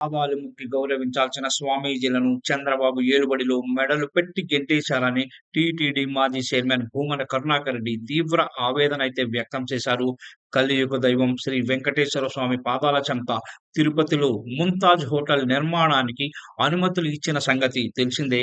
పాదాలు ముక్కి గౌరవించాల్సిన స్వామీజీలను చంద్రబాబు ఏలుబడిలో మెడలు పెట్టి గెంటేశారని టీటీడీ మాజీ చైర్మన్ భూమన కరుణాకర్ రెడ్డి తీవ్ర ఆవేదన అయితే వ్యక్తం చేశారు. కలియుగ దైవం శ్రీ వెంకటేశ్వర స్వామి పాదాల చెంత తిరుపతిలో ముంతాజ్ హోటల్ నిర్మాణానికి అనుమతులు ఇచ్చిన సంగతి తెలిసిందే.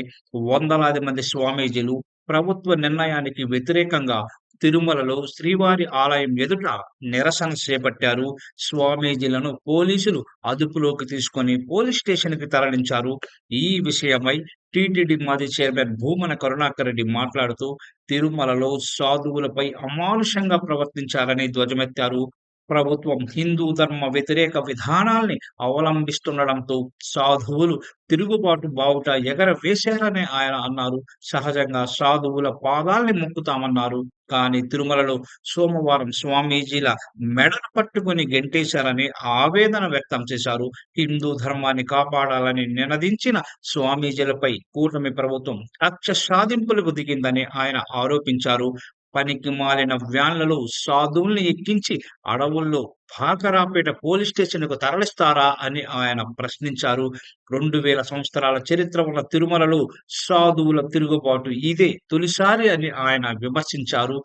వందలాది మంది స్వామీజీలు ప్రభుత్వ నిర్ణయానికి వ్యతిరేకంగా తిరుమలలో శ్రీవారి ఆలయం ఎదుట నిరసన చేపట్టారు. స్వామీజీలను పోలీసులు అదుపులోకి తీసుకొని పోలీస్ స్టేషన్కి తరలించారు. ఈ విషయమై టీటీడీ మాజీ చైర్మన్ భూమన కరుణాకర్ రెడ్డి మాట్లాడుతూ తిరుమలలో సాధువులపై అమానుషంగా ప్రవర్తించారని ధ్వజమెత్తారు. ప్రభుత్వం హిందూ ధర్మ వ్యతిరేక విధానాల్ని అవలంబిస్తుండడంతో సాధువులు తిరుగుబాటు బావుట ఎగర వేశారని ఆయన అన్నారు. సహజంగా సాధువుల పాదాల్ని మొక్కుతామన్నారు. కానీ తిరుమలలో సోమవారం స్వామీజీల మెడను పట్టుకుని గెంటేశారని ఆవేదన వ్యక్తం చేశారు. హిందూ ధర్మాన్ని కాపాడాలని నినదించిన స్వామీజీలపై కూటమి ప్రభుత్వం కక్ష సాధింపులకు దిగిందని ఆయన ఆరోపించారు. పనికి మాలిన వ్యాన్లలో సాధువుల్ని ఎక్కించి అడవుల్లో భాకరాపేట పోలీస్ స్టేషన్కు తరలిస్తారా అని ఆయన ప్రశ్నించారు. రెండు వేల సంవత్సరాల చరిత్ర ఉన్న తిరుమలలో సాధువుల తిరుగుబాటు ఇదే తొలిసారి అని ఆయన విమర్శించారు.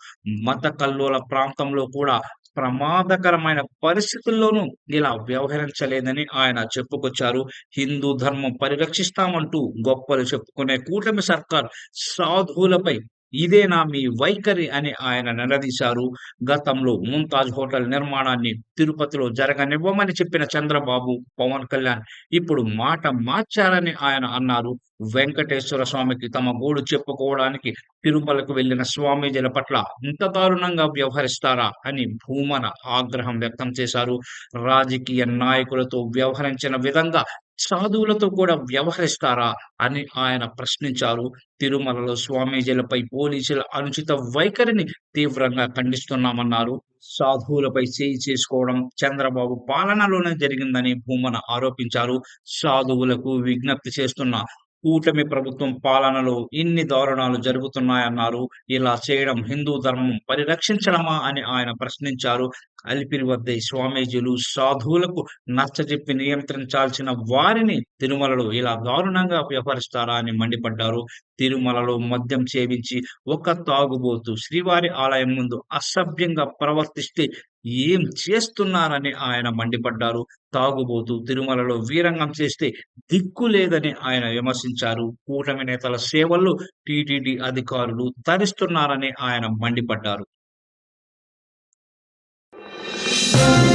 మత కల్లోల ప్రాంతంలో కూడా ప్రమాదకరమైన పరిస్థితుల్లోనూ ఇలా వ్యవహరించలేదని ఆయన చెప్పుకొచ్చారు. హిందూ ధర్మం పరిరక్షిస్తామంటూ గొప్పలు చెప్పుకునే కూటమి సర్కార్ సాధువులపై ఇదేనా మీ వైఖరి అని ఆయన నిలదీశారు. గతంలో ముంతాజ్ హోటల్ నిర్మాణాన్ని తిరుపతిలో జరగనివ్వమని చెప్పిన చంద్రబాబు పవన్ కళ్యాణ్ ఇప్పుడు మాట మార్చారని ఆయన అన్నారు. వెంకటేశ్వర స్వామికి తమ గోడు చెప్పుకోవడానికి తిరుమలకు వెళ్ళిన స్వామీజీల పట్ల ఇంత దారుణంగా వ్యవహరిస్తారా అని భూమన ఆగ్రహం వ్యక్తం చేశారు. రాజకీయ నాయకులతో వ్యవహరించిన విధంగా సాధువులతో కూడా వ్యవహరిస్తారా అని ఆయన ప్రశ్నించారు. తిరుమలలో స్వామీజీలపై పోలీసుల అనుచిత వైఖరిని తీవ్రంగా ఖండిస్తున్నామన్నారు. సాధువులపై చేయి చేసుకోవడం చంద్రబాబు పాలనలోనే జరిగిందని భూమన ఆరోపించారు. సాధువులకు విజ్ఞప్తి చేస్తున్న కూటమి ప్రభుత్వం పాలనలో ఇన్ని దారుణాలు జరుగుతున్నాయన్నారు. ఇలా చేయడం హిందూ ధర్మం పరిరక్షించడమా అని ఆయన ప్రశ్నించారు. అలిపిరి వద్ద స్వామీజీలు సాధువులకు నచ్చజెప్పి నియంత్రించాల్సిన వారిని తిరుమలలో ఇలా దారుణంగా వ్యవహరిస్తారా అని మండిపడ్డారు. తిరుమలలో మద్యం సేవించి ఒక తాగుబోతు శ్రీవారి ఆలయం ముందు అసభ్యంగా ప్రవర్తిస్తే ఏం చేస్తున్నారని ఆయన మండిపడ్డారు. తాగుబోతూ తిరుమలలో వీరంగం చేస్తే దిక్కు లేదని ఆయన విమర్శించారు. కూటమి నేతల సేవల్లో టీటీడీ అధికారులు తరిస్తున్నారని ఆయన మండిపడ్డారు. Thank you.